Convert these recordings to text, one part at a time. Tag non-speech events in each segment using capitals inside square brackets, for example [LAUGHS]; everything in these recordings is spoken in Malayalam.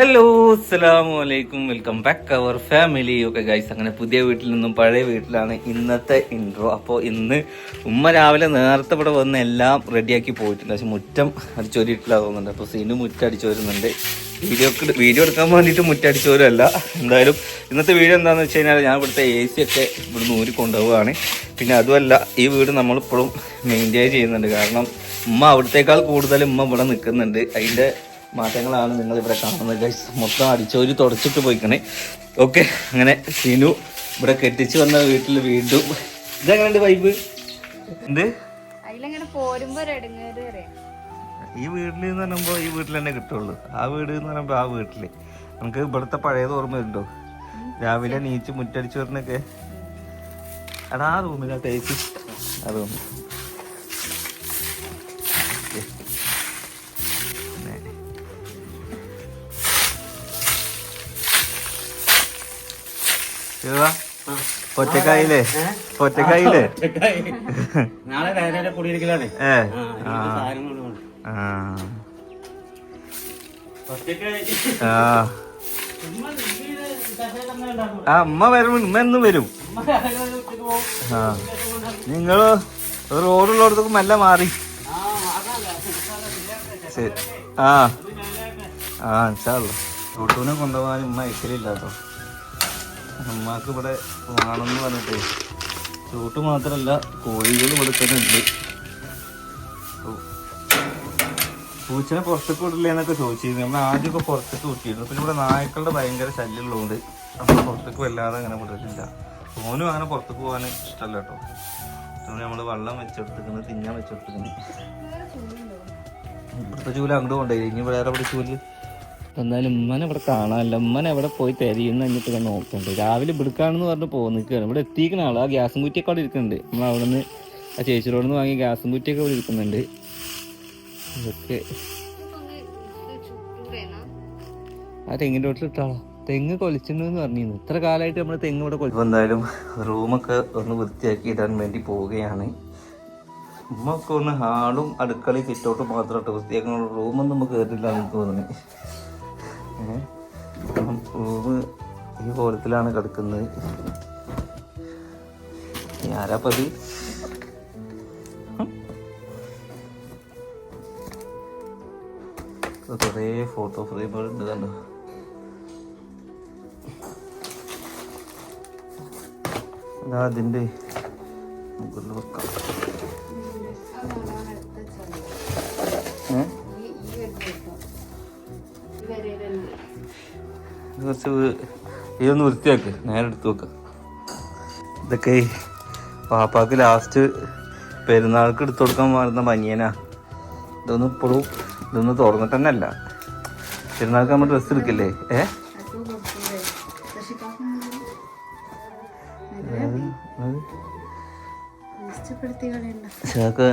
ഹലോ അസ്സലാമു അലൈക്കും. വെൽക്കം ബാക്ക് അവർ ഫാമിലി ഒക്കെ ഗൈസ് അങ്ങനെ പുതിയ വീട്ടിൽ നിന്നും പഴയ വീട്ടിലാണ് ഇന്നത്തെ ഇൻട്രോ അപ്പോൾ ഇന്ന് ഉമ്മ രാവിലെ നേരത്തെ ഇവിടെ വന്ന് എല്ലാം റെഡിയാക്കി പോയിട്ടുണ്ട്. പക്ഷെ മുറ്റം അടിച്ചോരിയിട്ടില്ല തോന്നുന്നുണ്ട്. അപ്പോൾ സീനു മുറ്റം അടിച്ചു വരുന്നുണ്ട് വീഡിയോ വീഡിയോ എടുക്കാൻ വേണ്ടിയിട്ട് മുറ്റം അടിച്ചു വരുമല്ല എന്തായാലും ഇന്നത്തെ വീഡിയോ എന്താണെന്ന് വെച്ച് കഴിഞ്ഞാൽ ഞാൻ ഇവിടുത്തെ എ സി ഒക്കെ ഇവിടുന്ന് ഊരി കൊണ്ടുപോവുകയാണ്. പിന്നെ അതുമല്ല ഈ വീട് നമ്മളിപ്പോഴും മെയിന്റെയിൻ ചെയ്യുന്നുണ്ട്. കാരണം ഉമ്മ അവിടത്തേക്കാൾ കൂടുതൽ ഉമ്മ ഇവിടെ നിൽക്കുന്നുണ്ട്. അതിന്റെ മാറ്റങ്ങളാണ് നിങ്ങൾ ഇവിടെ കാണുന്നത് ഗൈസ് മൊത്തം അടിച്ചോരി തുടച്ചിട്ട് പോയിക്കണേ. ഓക്കെ അങ്ങനെ സീനു ഇവിടെ കെട്ടിച്ച് വന്ന വീട്ടിൽ വീണ്ടും. ഇതെങ്ങനെയുണ്ട് വൈബ് എന്ത്? ഈ വീട്ടിൽ എന്ന് പറയുമ്പോൾ ഈ വീട്ടിൽ തന്നെ കിട്ടുള്ളൂ. ആ വീട് എന്ന് പറയുമ്പോൾ ആ വീട്ടിൽ. നമുക്ക് ഇവിടുത്തെ പഴയത് ഓർമ്മ ഉണ്ടോ? രാവിലെ നീച്ച് മുറ്റടിച്ച് വരുന്നൊക്കെ എടാ ആ റൂമിലാ ടേസ്റ്റ് ആ റൂമിൽ ഒറ്റക്കായില്ലേ ഒറ്റക്കായില്ലേ നാളെ രാവിലെ കുടിയിരിക്കലാണ് ഏ. ആ, അമ്മ വരും ഉമ്മ എന്നും വരും. ആ. നിങ്ങൾ റോഡുള്ളടത്തൊക്കെ നല്ല മാറി. ആ, ശരി. ആ. ആ ഇൻഷാല്ലോ റൂട്ടൂനെ കൊണ്ടുപോകാൻ ഉമ്മ അയക്കലില്ല കേട്ടോ ഉമ്മാക്ക് ഇവിടെ വേണമെന്ന് പറഞ്ഞിട്ടേ ചൂട്ട് മാത്രമല്ല കോഴികൾ ഇവിടെ. പൂച്ചനെ പുറത്തേക്ക് വിടില്ല എന്നൊക്കെ ചോദിച്ചിരുന്നു. നമ്മൾ ആദ്യമൊക്കെ പുറത്തേക്ക് വിട്ടിരുന്നു. പിന്നെ ഇവിടെ നായ്ക്കളുടെ ഭയങ്കര ശല്യമുള്ളതുകൊണ്ട് നമ്മൾ പുറത്തേക്ക് വല്ലാതെ അങ്ങനെ വിടലില്ല. ഓനും അങ്ങനെ പുറത്തേക്ക് പോകാൻ ഇഷ്ടമല്ല കേട്ടോ. അതുകൊണ്ട് നമ്മൾ വെള്ളം വെച്ചെടുത്തിരിക്കുന്നത് തിന്നാൻ വെച്ചെടുത്തിക്കുന്നത് ഇവിടുത്തെ ചൂൽ അങ്ങോട്ട് കൊണ്ടുപോയി. ഇനി വേറെ ഇവിടെ ചൂൽ? എന്നാലും ഉമ്മനെ ഇവിടെ കാണാനില്ല. ഉമ്മനെ എവിടെ പോയി തെരയുന്ന എന്നിട്ട് ഞാൻ നോക്കുന്നുണ്ട് രാവിലെ ഇവിടുക്കാണെന്ന് പറഞ്ഞ് പോന്നിക്കാണ് ഇവിടെ എത്തിക്കുന്ന ആൾ ആ ഗ്യാസും കുറ്റിയൊക്കെ അവിടെ ഇരിക്കുന്നുണ്ട്. നമ്മൾ അവിടെ നിന്ന് ആ ചേച്ചിയോട് നിന്ന് വാങ്ങിയ ഗ്യാസും കുറ്റിയൊക്കെ ഇവിടെ ഇരിക്കുന്നുണ്ട്. ഇതൊക്കെ ആ തെങ്ങിന്റെ വീട്ടിൽ ഇട്ടാളോ തെങ്ങ് കൊലിച്ചിട്ടുണ്ടെന്ന് പറഞ്ഞിരുന്നു. ഇത്ര കാലമായിട്ട് നമ്മൾ തെങ്ങ് ഇവിടെ കൊലിച്ചു എന്തായാലും റൂമൊക്കെ ഒന്ന് വൃത്തിയാക്കി ഇടാൻ വേണ്ടി പോവുകയാണ്. ഉമ്മ ഒക്കെ ഒന്ന് ഹാളും അടുക്കളയും സിറ്റൗട്ടും മാത്രമായിട്ട് വൃത്തിയാക്കുന്ന റൂമൊന്നും നമുക്ക് കയറിയില്ല എന്ന് തോന്നുന്നു. റൂം ഈ കോലത്തിലാണ് കിടക്കുന്നത്. ആരാപ്പത് കുറേ ഫോട്ടോ ഫ്രെയിമുകൾ ഉണ്ട് കണ്ടോ? അതാ അതിന്റെ മുകളിൽ വെക്കാം. കുറച്ച് ഇതൊന്ന് വൃത്തിയാക്ക്. നേരെ എടുത്ത് വെക്കാം. ഇതൊക്കെ പാപ്പാക്ക് ലാസ്റ്റ് പെരുന്നാൾക്ക് എടുത്തു കൊടുക്കാൻ മാറുന്ന ബനിയനാ ഇതൊന്നും ഇപ്പോഴും ഇതൊന്നും തുറന്നിട്ട് തന്നെ അല്ല പെരുന്നാൾക്ക് നമ്മൾ ഡ്രസ്സ് എടുക്കില്ലേ? ഏ?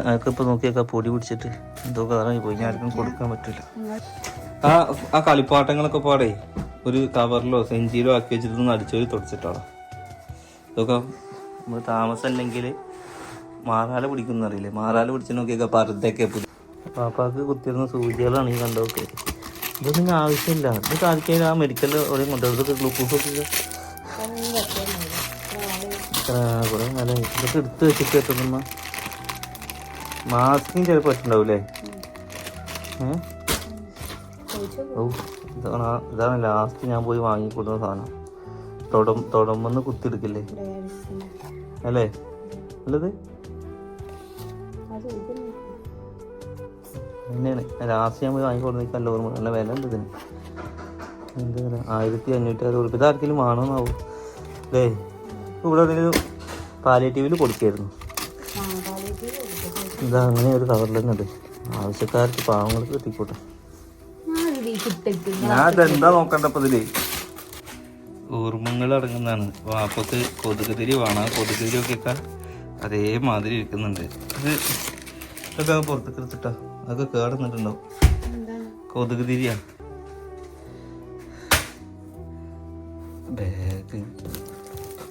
അതൊക്കെ ഇപ്പൊ നോക്കിയൊക്കെ പൊടി പിടിച്ചിട്ട്. എന്തോ കളറായി പോയി. ഞാൻ ആർക്കും കൊടുക്കാൻ പറ്റില്ല ആ ആ കളിപ്പാട്ടങ്ങളൊക്കെ പാടേ. ഒരു കവറിലോ സെഞ്ചിയിലോ ആക്കി വെച്ചിട്ട് പോയി തുടച്ചിട്ടാണ്. ഇതൊക്കെ നമ്മൾ താമസം അല്ലെങ്കിൽ മാറാല പിടിക്കുന്ന അറിയില്ലേ? മാറാല പിടിച്ചു നോക്കിയൊക്കെ പറുതൊക്കെ പാപ്പാക്ക് കുത്തിയിരുന്ന സൂചികളാണ് ഈ കണ്ടൊക്കെ ഇതൊന്നും ആവശ്യമില്ല. ഇത് കാലിക്കാൻ ആ മെഡിക്കലിൽ എവിടെയും കൊണ്ടുപോയി ഗ്ലൂക്കോസ് ഒക്കെ കുറെ നല്ല ഇതൊക്കെ എടുത്ത് വെച്ചിട്ട് എത്തുന്ന മാസ്കിങ് ചിലപ്പോൾ പറ്റുണ്ടാവൂലേ ഏഹ് ഓ ഇതാണ് ഇതാണ് ലാസ്റ്റ് ഞാൻ പോയി വാങ്ങിക്കൊടുന്ന സാധനം. തൊടം തൊടമ്പെന്ന് കുത്തിയെടുക്കില്ലേ? അല്ലേ? അല്ലത്? തന്നെയാണ് ലാസ്റ്റ് ഞാൻ പോയി വാങ്ങിക്കൊടുന്ന നല്ല ഓർമ്മ നല്ല വില ഉണ്ട് ഇതിന്. എന്താ വില? ആയിരത്തി അഞ്ഞൂറ്റി അറുപത് രൂപ. ഇതാർക്കെങ്കിലും വേണമെന്നാവും അല്ലേ ഇവിടെ ഒരു പാലിയേറ്റീവിൽ കൊടുക്കായിരുന്നു. ഇതാ അങ്ങനെ ഒരു കവറിൽ തന്നെ ഉണ്ട് ആവശ്യക്കാർക്ക് പാവങ്ങൾക്ക് കിട്ടിക്കോട്ടെ. ഞാൻ അതെന്താ നോക്കണ്ടപ്പോ ഇതിൽ ഓർമ്മങ്ങൾ അടങ്ങുന്നതാണ് വാപ്പത്ത് കൊതുക് തിരി വേണം. കൊതുക് തിരി ഒക്കെ അതേമാതിരി ഇരിക്കുന്നുണ്ട്. ഇത് ഇതൊക്കെ പുറത്തേക്ക് എടുത്തിട്ടാ. അതൊക്കെ കേടുന്നിട്ടുണ്ടാവും. കൊതുക് തിരിയാ ബാഗ്.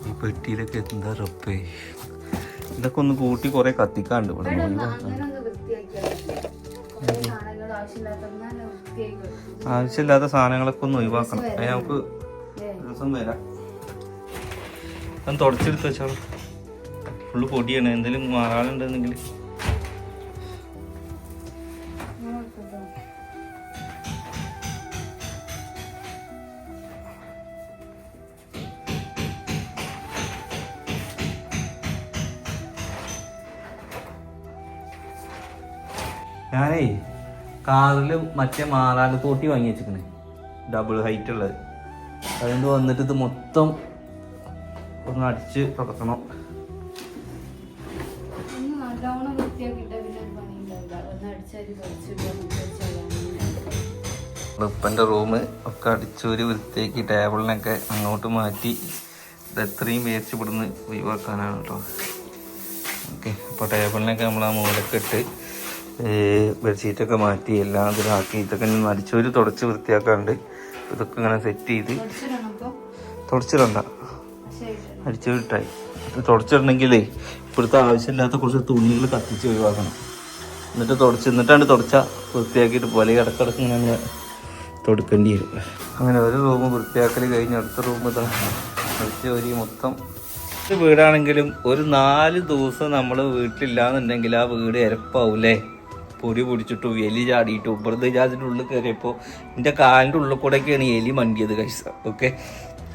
ഈ പെട്ടിയിലൊക്കെ എന്താ റപ്പേ ഇതൊക്കെ ഒന്ന് കൂട്ടി കുറെ കത്തിക്കാണ്ട് ഇവിടെ മുഴുവൻ. ആവശ്യമില്ലാത്ത സാധനങ്ങളൊക്കെ ഒന്ന് ഒഴിവാക്കണം. അത് നമുക്ക് ദിവസം വരാം. ഒന്ന് തുടച്ചെടുത്ത് വെച്ചോളൂ. ഫുള്ള് പൊടിയാണ്. എന്തെങ്കിലും മാറാളുണ്ടെന്നെങ്കിൽ ഞാനേ കാറിൽ മറ്റേ മാറാട് തോട്ടി വാങ്ങി വെച്ചിരിക്കണേ. ഡബിൾ ഹൈറ്റ് ഉള്ളത്. അതുകൊണ്ട് വന്നിട്ട് ഇത് മൊത്തം ഒന്ന് അടിച്ച് തുടക്കണം ഉപ്പന്റെ റൂം ഒക്കെ അടിച്ചൊരു വൃത്തിയാക്കി ടേബിളിനൊക്കെ അങ്ങോട്ട് മാറ്റി ഇത് എത്രയും വേസ്റ്റ് ഇവിടുന്ന് ഒഴിവാക്കാനാണ് കേട്ടോ. ഓക്കെ അപ്പോൾ ടേബിളിനൊക്കെ നമ്മൾ ആ മുകളിലൊക്കെ ഇട്ട് ബെഡ്ഷീറ്റൊക്കെ മാറ്റി എല്ലാം ഇതിലാക്കി ഇതൊക്കെ അടിച്ചൊരു തുടച്ച് വൃത്തിയാക്കാണ്ട് ഇതൊക്കെ ഇങ്ങനെ സെറ്റ് ചെയ്ത് തുടച്ചിടണ്ട. ശരി അടിച്ചു വിട്ടായി ഇത് തുടച്ചിടണമെങ്കിലേ ഇപ്പോഴത്തെ ആവശ്യമില്ലാത്ത കുറച്ച് തുണികൾ കത്തിച്ച് ഒഴിവാക്കണം. എന്നിട്ട് തുടച്ച് എന്നിട്ടാണ് തുടച്ച വൃത്തിയാക്കിയിട്ട് പോലെ ഇടക്കിടക്ക് ഇങ്ങനെ അങ്ങനെ തുടക്കേണ്ടി വരും. അങ്ങനെ ഒരു റൂം വൃത്തിയാക്കൽ കഴിഞ്ഞ് അടുത്ത റൂം ഇതാ. ഒരു മൊത്തം. വീടാണെങ്കിലും ഒരു നാല് ദിവസം നമ്മൾ വീട്ടിലില്ലാന്നുണ്ടെങ്കിൽ ആ വീട് എരപ്പാവൂലേ പൊടി പൊടിച്ചിട്ടും എലി ചാടിയിട്ടും ഇപ്പുറത്ത് അതിന്റെ ഉള്ളിൽ കയറിയപ്പോൾ എന്റെ കാലിന്റെ ഉള്ളിൽ കൂടെയൊക്കെയാണ് എലി മണ്ടിയത് കഴിച്ച ഓക്കെ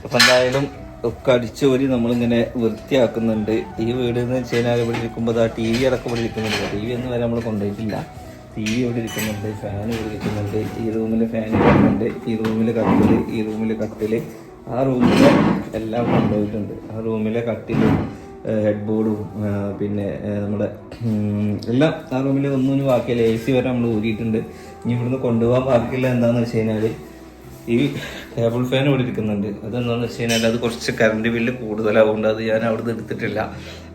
അപ്പം എന്തായാലും ഒക്കെ അടിച്ചോരി നമ്മളിങ്ങനെ വൃത്തിയാക്കുന്നുണ്ട്. ഈ വീട് എന്ന് വെച്ച് കഴിഞ്ഞാൽ ഇവിടെ ഇരിക്കുമ്പോൾ ആ ടി വി അടക്കം ഇവിടെ ഇരിക്കുന്നുണ്ട്. ടി വി ഒന്നും വരെ നമ്മൾ കൊണ്ടുപോയിട്ടില്ല. ടി വി ഇവിടെ ഇരിക്കുന്നുണ്ട് ഫാൻ ഇവിടെ ഇരിക്കുന്നുണ്ട് ഈ റൂമിൽ ഫാൻ ഇരിക്കുന്നുണ്ട് ഈ റൂമിൽ കട്ടിൽ ഈ റൂമിൽ കട്ടിൽ ആ റൂമിൽ എല്ലാം കൊണ്ടുപോയിട്ടുണ്ട്. ആ റൂമിലെ കട്ടിലും ഹെഡ് ബോർഡും പിന്നെ നമ്മുടെ എല്ലാം ആ റൂമിൽ ഒന്നും ബാക്കിയില്ല എ സി വരെ നമ്മൾ ഊരിയിട്ടുണ്ട്. ഇനി ഇവിടുന്ന് കൊണ്ടുപോകാൻ ബാക്കിയില്ല എന്താണെന്ന് വെച്ച് കഴിഞ്ഞാൽ ഈ ടേബിൾ ഫാൻ ഇവിടെ ഇരിക്കുന്നുണ്ട്. അതെന്താണെന്ന് വെച്ച് കഴിഞ്ഞാൽ അത് കുറച്ച് കറണ്ട് ബില്ല് കൂടുതലാവുകൊണ്ട് അത് ഞാൻ അവിടെ എടുത്തിട്ടില്ല.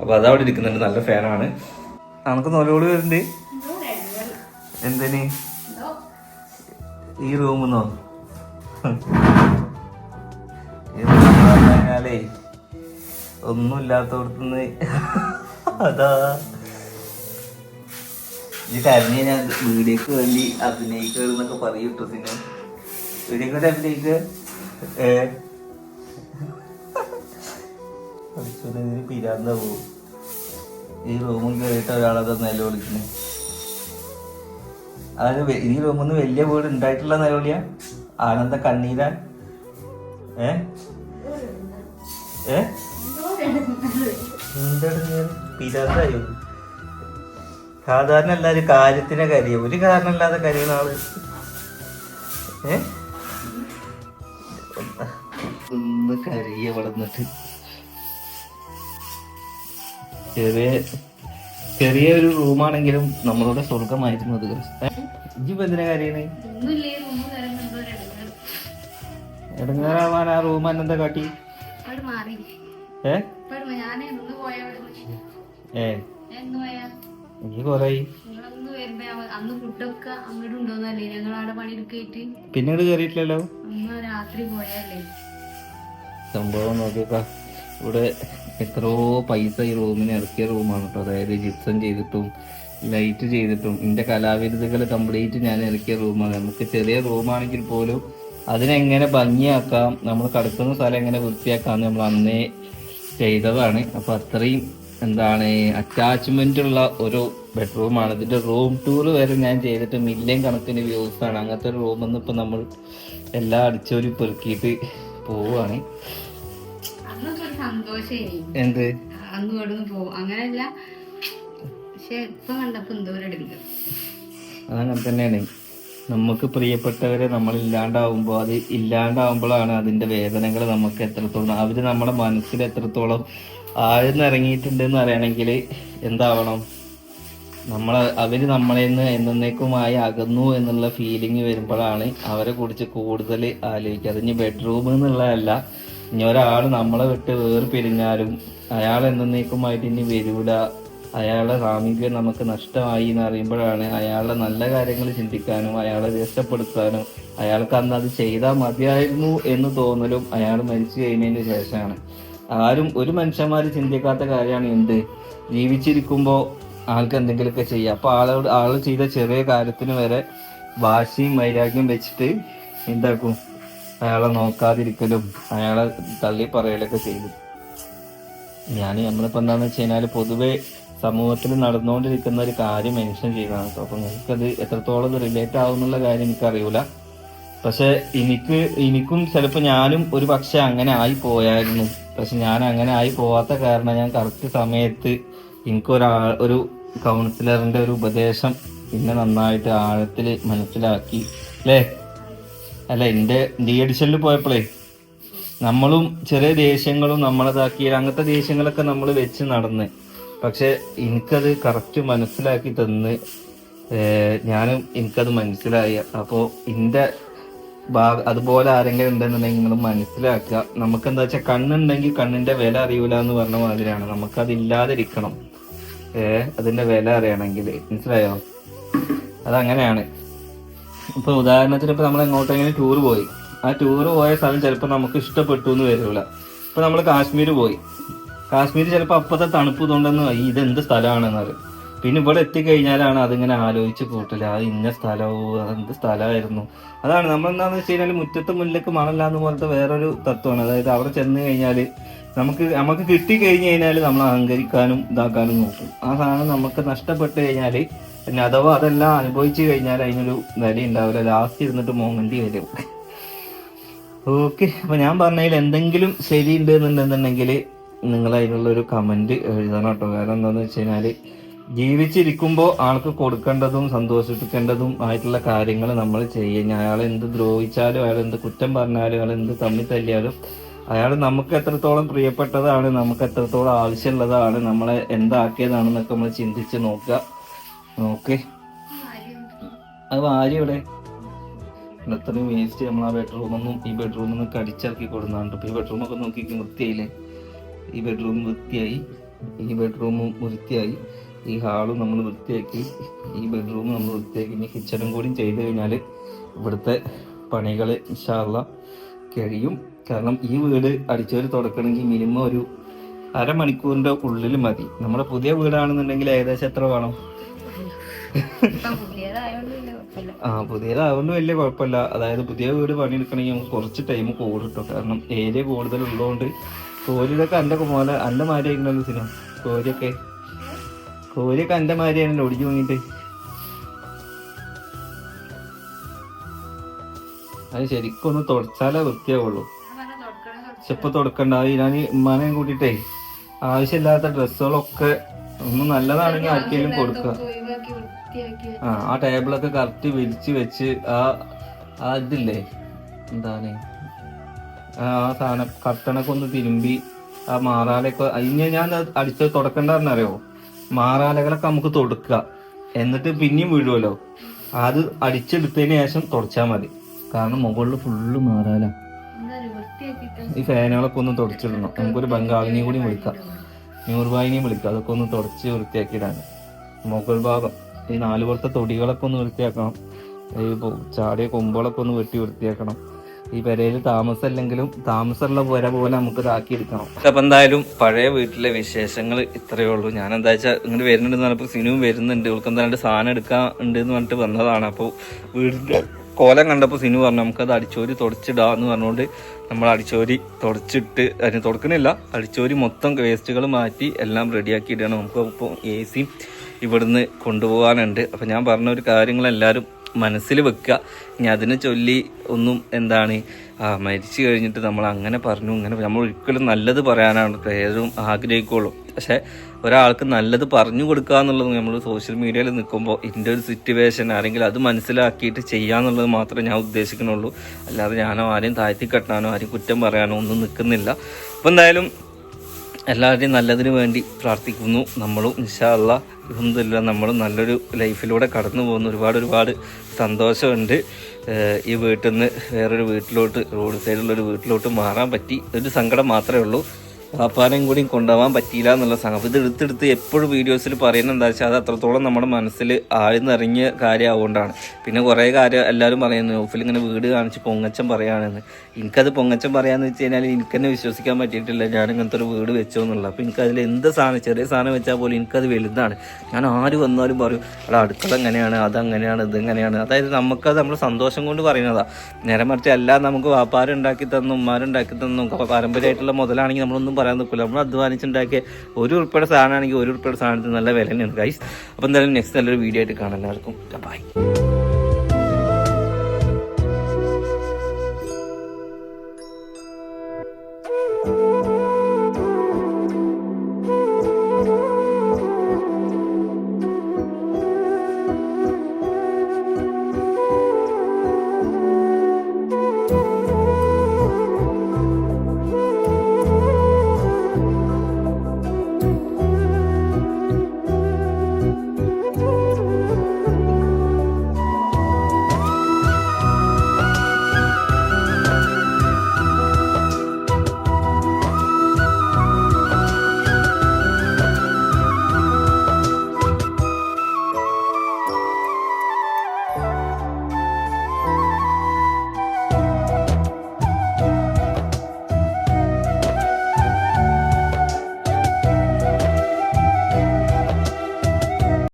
അപ്പോൾ അത് അവിടെ ഇരിക്കുന്നുണ്ട്. നല്ല ഫാനാണ് നമുക്ക് നോലോട് വരുന്നുണ്ട്. എന്തിന്? എന്തോ ഈ റൂമെന്നോ പറഞ്ഞാലേ [LAUGHS] ഒന്നുമില്ലാത്തടത്തുനിന്ന് അതാ. ഈ കരഞ്ഞ ഞാൻ വീഡിയോക്ക് വേണ്ടി അഭിനയിക്കുക എന്നൊക്കെ പറയും കേട്ടോ സിനിമ അഭിനയിക്കുക ഏ? പിരാന്ത പോവും. ഈ റൂമിൽ കയറിയിട്ട് അതായത് ഈ റൂമിൽ വലിയ വീട് ഉണ്ടായിട്ടുള്ള നിലവിളിയാ? ആനന്ദ കണ്ണീരാ? ഏ? ഏ? പിരാന്തായോ? സാധാരണ എല്ലാരും കാര്യത്തിനെ കരയും. ഒരു കാരണമില്ലാതെ കരയുന്ന ആൾ. ഏ? ഒന്ന് കരയ വളർന്നിട്ട് ചെറിയ ചെറിയ ഒരു റൂമാണെങ്കിലും നമ്മളുടെ സ്വർഗമായിരുന്നു അത്. ഇജിപ്പോ എന്തിനാ ഒരു ഇടങ്ങാറാവാൻ ആ റൂം എന്താ കാട്ടി? അവിടെ മാറി. ഏ? അവിടെ ഏ? എന്ന് പോയാ? എനിക്ക് കൊറേ നിങ്ങളൊന്ന് വരുമ്പോ അവ- അന്ന് ഫുഡൊക്കെ അങ്ങോട്ട് ഉണ്ടോന്നല്ലേ ഞങ്ങൾ അവിടെ പണിയെടുക്കായിട്ട് പിന്നീട് കേറിയിട്ടില്ലല്ലോ സംഭവം നോക്കിയപ്പ. ഇവിടെ എത്രയോ പൈസ ഈ റൂമിന് ഇറക്കിയ റൂമാണ് കേട്ടോ അതായത് ജിപ്സം ചെയ്തിട്ടും ലൈറ്റ് ചെയ്തിട്ടും എന്റെ കലാവിരുദ്ധകൾ കംപ്ലീറ്റ് ഞാൻ ഇറക്കിയ റൂമാണ്. നമുക്ക് ചെറിയ റൂമാണെങ്കിൽ പോലും അതിനെങ്ങനെ ഭംഗിയാക്കാം നമ്മൾ കിടക്കുന്ന സ്ഥലം എങ്ങനെ വൃത്തിയാക്കാം നമ്മൾ അന്നേ ചെയ്തതാണ്. അപ്പൊ അത്രയും എന്താണ് അറ്റാച്ച്മെന്റ് ഉള്ള ഒരു ബെഡ്റൂമാണ് ഇതിന്റെ റൂം ടൂർ വരെ ഞാൻ ചെയ്തിട്ട് മില്യൺ കണക്കിന് വ്യൂസ് ആണ്. അങ്ങനത്തെ ഒരു റൂം എന്ന് ഇപ്പൊ നമ്മൾ എല്ലാം അടിച്ചോരി പെറുക്കിയിട്ട് പോവാണ്. എന്ത്? അങ്ങനെ അങ്ങനെയല്ല. പക്ഷെ ഇപ്പൊ കണ്ടപ്പോ എന്തോ തന്നെയാണ്. നമുക്ക് പ്രിയപ്പെട്ടവരെ നമ്മൾ ഇല്ലാണ്ടാവുമ്പോൾ അത് ഇല്ലാണ്ടാവുമ്പോഴാണ് അതിന്റെ വേദനകൾ നമുക്ക് എത്രത്തോളം അവർ നമ്മുടെ മനസ്സിൽ എത്രത്തോളം ആഴ്ന്നിറങ്ങിയിട്ടുണ്ടെന്ന് അറിയണമെങ്കിൽ എന്താവണം? നമ്മൾ അവർ നമ്മളിൽ നിന്ന് എന്നേക്കുമായി അകന്നു എന്നുള്ള ഫീലിംഗ് വരുമ്പോഴാണ് അവരെ കുറിച്ച് കൂടുതൽ ആലോചിക്കുക. അത് ഇനി ബെഡ്റൂം എന്നുള്ളതല്ല. ഇനി ഒരാൾ നമ്മളെ വിട്ട് വേർപിരിഞ്ഞാലും അയാൾ എന്നേക്കുമായിട്ട് ഇനി വരൂല. അയാളുടെ സാമീപ്യം നമുക്ക് നഷ്ടമായി എന്ന് അറിയുമ്പോഴാണ് അയാളുടെ നല്ല കാര്യങ്ങൾ ചിന്തിക്കാനും അയാളെ രക്ഷപ്പെടുത്താനും അയാൾക്ക് അന്ന് അത് ചെയ്താൽ മതിയായിരുന്നു എന്ന് തോന്നലും അയാൾ മരിച്ചു കഴിഞ്ഞതിന് ശേഷമാണ്. ആരും ഒരു മനുഷ്യന്മാർ ചിന്തിക്കാത്ത കാര്യമാണ് എന്ത്? ജീവിച്ചിരിക്കുമ്പോൾ ആൾക്ക് എന്തെങ്കിലുമൊക്കെ ചെയ്യാം. അപ്പോൾ ആളോട് ആൾ ചെയ്ത ചെറിയ കാര്യത്തിന് വരെ വാശിയും വൈരാഗ്യം വെച്ചിട്ട് എന്താക്കും? അയാളെ നോക്കാതിരിക്കലും അയാളെ തള്ളി പറയലൊക്കെ ചെയ്തു ഞാൻ നമ്മളിപ്പോൾ എന്താണെന്ന് വെച്ച് കഴിഞ്ഞാൽ പൊതുവെ സമൂഹത്തിൽ നടന്നുകൊണ്ടിരിക്കുന്ന ഒരു കാര്യം മെൻഷൻ ചെയ്തതാണ് കേട്ടോ അപ്പൊ നിങ്ങൾക്കത് എത്രത്തോളം റിലേറ്റ് ആവുന്നുള്ള കാര്യം എനിക്കറിയൂല. പക്ഷെ എനിക്ക് എനിക്കും ചിലപ്പോൾ ഞാനും ഒരു പക്ഷെ അങ്ങനെ ആയി പോയായിരുന്നു. പക്ഷെ ഞാൻ അങ്ങനെ ആയി പോവാത്ത കാരണം ഞാൻ കറക്റ്റ് സമയത്ത് എനിക്കൊരാ ഒരു കൗൺസിലറിന്റെ ഒരു ഉപദേശം പിന്നെ നന്നായിട്ട് ആഴത്തിൽ മനസ്സിലാക്കി. അല്ലേ അല്ല എന്റെ ഡി എഡിഷനിൽ പോയപ്പോഴേ നമ്മളും ചെറിയ ദേഷ്യങ്ങളും നമ്മളതാക്കി അങ്ങനത്തെ ദേഷ്യങ്ങളൊക്കെ നമ്മൾ വെച്ച് നടന്ന്. പക്ഷെ എനിക്കത് കറക്റ്റ് മനസ്സിലാക്കി തന്ന് ഞാനും എനിക്കത് മനസ്സിലായി. അപ്പോൾ എന്റെ ഭാഗ അതുപോലെ ആരെങ്കിലും ഉണ്ടെന്നുണ്ടെങ്കിൽ നിങ്ങൾ മനസ്സിലാക്കുക. നമുക്ക് എന്താ വെച്ചാൽ കണ്ണുണ്ടെങ്കിൽ കണ്ണിന്റെ വില അറിയൂല എന്ന് പറഞ്ഞ മാതിരിയാണ്. നമുക്കത് ഇല്ലാതിരിക്കണം ഏഹ് അതിന്റെ വില അറിയണമെങ്കിൽ. മനസ്സിലായോ? അതങ്ങനെയാണ്. ഇപ്പൊ ഉദാഹരണത്തിന് ഇപ്പൊ നമ്മൾ എങ്ങോട്ടെങ്കിലും ടൂർ പോയി. ആ ടൂർ പോയ സ്ഥലം ചിലപ്പോൾ നമുക്ക് ഇഷ്ടപ്പെട്ടു എന്ന് വരില്ല. ഇപ്പൊ നമ്മൾ കാശ്മീർ പോയി. കാശ്മീർ ചിലപ്പോൾ അപ്പത്തെ തണുപ്പ് തൊണ്ടെന്ന് ഇത് എന്ത് സ്ഥലമാണെന്ന് അറിയും പിന്നെ ഇവിടെ എത്തിക്കഴിഞ്ഞാലാണ് അതിങ്ങനെ ആലോചിച്ച് കൂട്ടില്ല അത് ഇന്ന സ്ഥലമോ അതെന്ത് സ്ഥലമായിരുന്നു? അതാണ് നമ്മൾ എന്താണെന്ന് വെച്ച് കഴിഞ്ഞാൽ മുറ്റത്ത് മുല്ലക്ക് മണല്ലാന്ന് പോലത്തെ വേറൊരു തത്വമാണ്. അതായത് അവിടെ ചെന്ന് കഴിഞ്ഞാൽ നമുക്ക് നമുക്ക് കിട്ടി കഴിഞ്ഞ് കഴിഞ്ഞാൽ നമ്മൾ അഹങ്കരിക്കാനും ഇതാക്കാനും നോക്കും. ആ സാധനം നമുക്ക് നഷ്ടപ്പെട്ട് കഴിഞ്ഞാൽ പിന്നെ അഥവാ അതെല്ലാം അനുഭവിച്ചു കഴിഞ്ഞാൽ അതിനൊരു വില ഉണ്ടാവില്ല. ലാസ്റ്റ് ഇരുന്നിട്ട് മോങ്ങണ്ടി വരും. ഓക്കെ അപ്പൊ ഞാൻ പറഞ്ഞതിൽ എന്തെങ്കിലും ശരി ഉണ്ട് എന്നുണ്ടെന്നുണ്ടെങ്കിൽ നിങ്ങൾ അതിനുള്ള ഒരു കമന്റ് എഴുതണം കേട്ടോ. കാരണം എന്താന്ന് വെച്ച് കഴിഞ്ഞാൽ ജീവിച്ചിരിക്കുമ്പോൾ ആൾക്ക് കൊടുക്കേണ്ടതും സന്തോഷിപ്പിക്കേണ്ടതും ആയിട്ടുള്ള കാര്യങ്ങൾ നമ്മൾ ചെയ്യുക അയാൾ എന്ത് ദ്രോഹിച്ചാലും അയാൾ എന്ത് കുറ്റം പറഞ്ഞാലും അയാൾ എന്ത് തമ്മി തല്ലിയാലും അയാൾ നമുക്ക് എത്രത്തോളം പ്രിയപ്പെട്ടതാണ് നമുക്ക് എത്രത്തോളം ആവശ്യമുള്ളതാണ് നമ്മളെ എന്താക്കിയതാണെന്നൊക്കെ നമ്മൾ ചിന്തിച്ച് നോക്കുക. ഓക്കെ. അത് വാരി ഇവിടെ? അത്രയും വേസ്റ്റ് നമ്മൾ ആ ബെഡ്റൂമൊന്നും ഈ ബെഡ്റൂമിൽ നിന്ന് കടിച്ചിറക്കി കൊടുക്കുന്നുണ്ട് ഈ ബെഡ്റൂമൊക്കെ നോക്കി വൃത്തിയായില്ലേ? ഈ ബെഡ്റൂം വൃത്തിയായി ഈ ബെഡ്റൂമും വൃത്തിയായി ഈ ഹാളും നമ്മൾ വൃത്തിയാക്കി ഈ ബെഡ്റൂം നമ്മൾ വൃത്തിയാക്കി. ഇനി കിച്ചണും കൂടി ചെയ്ത് കഴിഞ്ഞാൽ ഇവിടുത്തെ പണികൾ ഇഷാറുള്ള കഴിയും. കാരണം ഈ വീട് അടിച്ചവർ തുടക്കണമെങ്കിൽ മിനിമം ഒരു അരമണിക്കൂറിന്റെ ഉള്ളിൽ മതി. നമ്മുടെ പുതിയ വീടാണെന്നുണ്ടെങ്കിൽ ഏകദേശം എത്ര വേണം ഇപ്പൊ പുതിയതായോണ്ട് വലിയ കുഴപ്പമില്ല ആ പുതിയതാവുകൊണ്ട് വലിയ കുഴപ്പമില്ല. അതായത് പുതിയ വീട് പണിയെടുക്കണമെങ്കിൽ നമുക്ക് കുറച്ച് ടൈം കൂടുതൽ കിട്ടും കാരണം ഏരിയ കൂടുതൽ ഉള്ളതുകൊണ്ട് കോരിയൊക്കെ എന്റെ പോലെ എന്റെ മാരിയായിരുന്നല്ലോ സിനിമ. കോരിയൊക്കെ കോരിയൊക്കെ എന്റെ മാരിയാണല്ലോ ഒടിഞ്ഞു വാങ്ങിയിട്ട് അത് ശരിക്കും ഒന്ന് തുടച്ചാലേ വൃത്തിയാവുള്ളൂ. പക്ഷെ ഇപ്പൊ തുടക്കണ്ട. ഞാൻ ഉമ്മാനെ കൂട്ടിയിട്ടേ ആവശ്യമില്ലാത്ത ഡ്രസ്സുകളൊക്കെ ഒന്ന് നല്ലതാണെങ്കിൽ ആർക്കെങ്കിലും കൊടുക്കുക. ആ ആ ടേബിളൊക്കെ കറക്റ്റ് വിരിച്ച് വെച്ച് ആ ആ ഇതില്ലേ? എന്താണ്? ആ സാധനം കർട്ടണൊക്കെ ഒന്ന് തിരുമ്പി ആ മാറാലൊക്കെ അതിന് ഞാൻ അടിച്ച് തുടക്കണ്ടെന്നറിയോ മാറാലകളൊക്കെ നമുക്ക് തൊടുക്കുക എന്നിട്ട് പിന്നെയും വീഴുമല്ലോ അത് അടിച്ചെടുത്തതിന് ശേഷം തുടച്ചാൽ മതി. കാരണം മുകളിൽ ഫുള്ള് മാറാല. ഈ ഫാനുകളൊക്കെ ഒന്ന് തുടച്ചിടണം. നമുക്കൊരു ബംഗാളിനെയും കൂടി വിളിക്കാം. നൂർബായിനെയും വിളിക്കാം. അതൊക്കെ ഒന്ന് തുടച്ച് വൃത്തിയാക്കിയിടാണ് മുകൾ ഭാഗം. ഈ നാലുപുറത്തെ തൊടികളൊക്കെ ഒന്ന് വൃത്തിയാക്കണം. ഈ ചാടിയ കൊമ്പുകളൊക്കെ ഒന്ന് വെട്ടി വൃത്തിയാക്കണം. ഈ പെരയിൽ താമസമല്ലെങ്കിലും താമസമുള്ള പുര പോലെ നമുക്ക് ഇതാക്കിയെടുക്കണം അപ്പൊ എന്തായാലും പഴയ വീട്ടിലെ വിശേഷങ്ങൾ ഇത്രയേ ഉള്ളൂ. ഞാൻ എന്താ വെച്ചാൽ ഇങ്ങോട്ട് വരുന്നുണ്ടെന്ന് പറഞ്ഞപ്പോൾ സിനിമ വരുന്നുണ്ട്. ഇവൾക്ക് എന്താണ്ട് സാധനം എടുക്കാൻ ഉണ്ട് എന്ന് പറഞ്ഞിട്ട് വന്നതാണ്. അപ്പോൾ വീടിന്റെ കോലം കണ്ടപ്പോൾ സിനു പറഞ്ഞു നമുക്കത് അടിച്ചോരി തുടച്ചിടാ എന്ന് പറഞ്ഞുകൊണ്ട് നമ്മൾ അടിച്ചോരി തുടച്ചിട്ട് അതിന് തുടക്കണില്ല. അടിച്ചോരി മൊത്തം വേസ്റ്റുകൾ മാറ്റി എല്ലാം റെഡിയാക്കി ഇടണം നമുക്ക് ഇപ്പോൾ എ സി ഇവിടുന്ന് കൊണ്ടുപോകാനുണ്ട്. അപ്പം ഞാൻ പറഞ്ഞ ഒരു കാര്യങ്ങളെല്ലാവരും മനസ്സിൽ വെക്കുക. ഇനി അതിനെ ചൊല്ലി ഒന്നും എന്താണ് ആ മരിച്ചു കഴിഞ്ഞിട്ട് നമ്മൾ അങ്ങനെ പറഞ്ഞു. ഇങ്ങനെ നമ്മൾ ഒരിക്കലും നല്ലത് പറയാനാണ് ഏതും ആഗ്രഹിക്കുള്ളൂ. പക്ഷേ ഒരാൾക്ക് നല്ലത് പറഞ്ഞു കൊടുക്കുക എന്നുള്ളത് നമ്മൾ സോഷ്യൽ മീഡിയയിൽ നിൽക്കുമ്പോൾ ഇതിന്റെ ഒരു സിറ്റുവേഷൻ ആരെങ്കിൽ അത് മനസ്സിലാക്കിയിട്ട് ചെയ്യാന്നുള്ളത് മാത്രമേ ഞാൻ ഉദ്ദേശിക്കുന്നുള്ളൂ. അല്ലാതെ ഞാനോ ആരെയും താഴ്ത്തി കെട്ടാനോ ആരെയും കുറ്റം പറയാനോ ഒന്നും നിൽക്കുന്നില്ല. അപ്പോൾ എന്തായാലും എല്ലാവരുടെയും നല്ലതിന് വേണ്ടി പ്രാർത്ഥിക്കുന്നു. നമ്മളും ഇൻഷാല്ല ഇതൊന്നുമില്ല നമ്മളും നല്ലൊരു ലൈഫിലൂടെ കടന്നു പോകുന്നു ഒരുപാട് ഒരുപാട് സന്തോഷമുണ്ട്. ഈ വീട്ടിൽ നിന്ന് വേറൊരു വീട്ടിലോട്ട് റോഡ് സൈഡിലുള്ള ഒരു വീട്ടിലോട്ട് മാറാൻ പറ്റി. ഒരു സങ്കടം മാത്രമേ ഉള്ളൂ. വാപ്പാനെയും കൂടി കൊണ്ടുപോകാൻ പറ്റിയില്ല എന്നുള്ള സംഭവം ഇത് എടുത്തെടുത്ത് എപ്പോഴും വീഡിയോസിൽ പറയുന്നത് എന്താ വെച്ചാൽ അത് അത്രത്തോളം നമ്മുടെ മനസ്സിൽ ആഴ്ന്നിറങ്ങിയ കാര്യമാവുകൊണ്ടാണ്. പിന്നെ കുറേ കാര്യം എല്ലാവരും പറയുന്നു ഓഫിൽ ഇങ്ങനെ വീട് കാണിച്ച് പൊങ്ങച്ചം പറയുകയാണെന്ന് എനിക്കത് പൊങ്ങച്ചം പറയാമെന്ന് വെച്ച് കഴിഞ്ഞാൽ എനിക്ക് തന്നെ വിശ്വസിക്കാൻ പറ്റിയിട്ടില്ല. ഞാൻ ഇങ്ങനത്തെ ഒരു വീട് വെച്ചോ എന്നുള്ളത്. അപ്പോൾ എനിക്കതിൽ എന്ത് സാധനം ചെറിയ സാധനം വെച്ചാൽ പോലും എനിക്കത് വലുതാണ്. ഞാൻ ആര് വന്നാലും പറയും അവിടെ അടുക്കള എങ്ങനെയാണ് അതങ്ങനെയാണ് ഇതെങ്ങനെയാണ് അതായത് നമുക്കത് നമ്മൾ സന്തോഷം കൊണ്ട് പറയുന്നതാണ് നേരെ മറിച്ച് എല്ലാം നമുക്ക് വാപ്പാരുണ്ടാക്കി തന്നും ഉമ്മാരുണ്ടാക്കി തന്നും പാരമ്പര്യമായിട്ടുള്ള മുതലാണെങ്കിൽ നമ്മളൊന്നും പറയാൻ നിൽക്കില്ല നമ്മൾ അധ്വാനിച്ചുണ്ടാക്കിയ ഒരു ഉൾപ്പെടെ സാധനമാണെങ്കിൽ ഒരു ഉൾപ്പെടെ സാധനത്തിന് നല്ല വില തന്നെയാണ് ഗൈസ് അപ്പോൾ എന്തായാലും നെക്സ്റ്റ് നല്ലൊരു വീഡിയോ ആയിട്ട് കാണാം എല്ലാവർക്കും. ബൈ